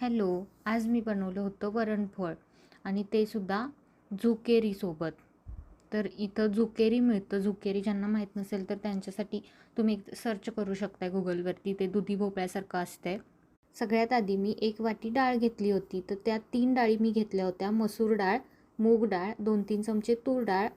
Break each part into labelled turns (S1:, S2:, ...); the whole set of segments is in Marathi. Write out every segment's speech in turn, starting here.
S1: हॅलो आज मी बनवलं होतं वरणफळ आणि ते सुद्धा झुकेरीसोबत तर इथं झुकेरी मिळतं. झुकेरी ज्यांना माहीत नसेल तर त्यांच्यासाठी तुम्ही एक सर्च करू शकता गुगलवरती ते दुधी भोपळ्यासारखं असतंय. सगळ्यात आधी मी एक वाटी डाळ घेतली होती. तर त्या तीन डाळी मी घेतल्या होत्या. मसूर डाळ मूग डाळ दोन तीन चमचे तूर डाळ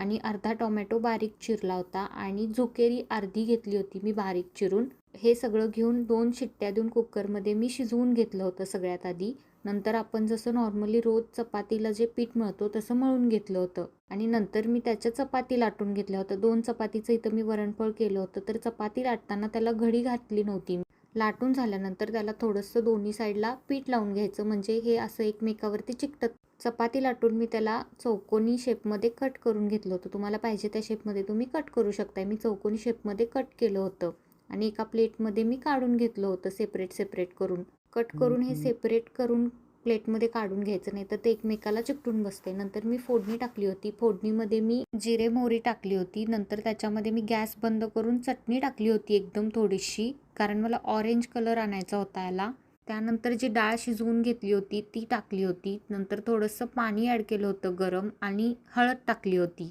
S1: आणि अर्धा टोमॅटो बारीक चिरला होता आणि झुकेरी अर्धी घेतली होती मी बारीक चिरून. हे सगळं घेऊन दोन शिट्ट्या देऊन कुकरमध्ये मी शिजवून घेतलं होतं सगळ्यात आधी. नंतर आपण जसं नॉर्मली रोज चपातीला जे पीठ मळतो तसं मळून घेतलं होतं. आणि नंतर मी त्याच्या चपाती लाटून घेतल्या होत्या. दोन चपातीचं इथं मी वरणफळ केलं होतं तर चपाती लाटताना त्याला घडी घातली नव्हती लाटून झाल्यानंतर त्याला थोडंसं दोन्ही साईडला पीठ लावून घ्यायचं. म्हणजे हे असं एकमेकावरती चिकटत चपाती लाटून मी त्याला चौकोनी शेपमध्ये कट करून घेतलं होतं. तुम्हाला पाहिजे त्या शेपमध्ये तुम्ही कट करू शकताय. मी चौकोनी शेपमध्ये कट केलं होतं. आणि एका प्लेटमध्ये मी काढून घेतलं होतं सेपरेट सेपरेट करून. कट करून हे सेपरेट करून प्लेटमध्ये काढून घ्यायचं नाही तर ते एकमेकाला चिकटून बसते नंतर मी फोडणी टाकली होती. फोडणीमध्ये मी जिरे मोहरी टाकली होती. नंतर त्याच्यामध्ये मी गॅस बंद करून चटणी टाकली होती एकदम थोडीशी. कारण मला ऑरेंज कलर आणायचा होता याला. त्यानंतर जी डाळ शिजवून घेतली होती ती टाकली होती. नंतर थोडंसं पाणी ॲड केलं होतं गरम आणि हळद टाकली होती.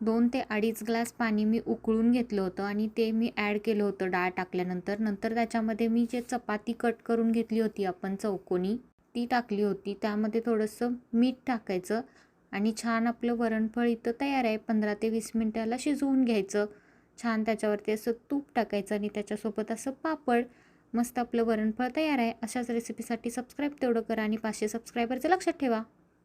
S1: दोन ते अडीच ग्लास पाणी मी उकळून घेतलं होतं आणि ते मी ॲड केलं होतं डाळ टाकल्यानंतर. नंतर त्याच्यामध्ये मी जे चपाती कट करून घेतली होती आपण चौकोनी ती टाकली होती. त्यामध्ये थोडंसं मीठ टाकायचं आणि छान आपलं वरणफळ इथं तयार आहे. पंधरा ते वीस मिनटाला शिजवून घ्यायचं. छान त्याच्यावरती असं तूप टाकायचं आणि त्याच्यासोबत असं पापड मस्त आपलं वरणफळ तयार आहे. अशाच रेसिपीसाठी सबस्क्राईब तेवढं करा आणि पाचशे सबस्क्रायबरचं लक्षात ठेवा.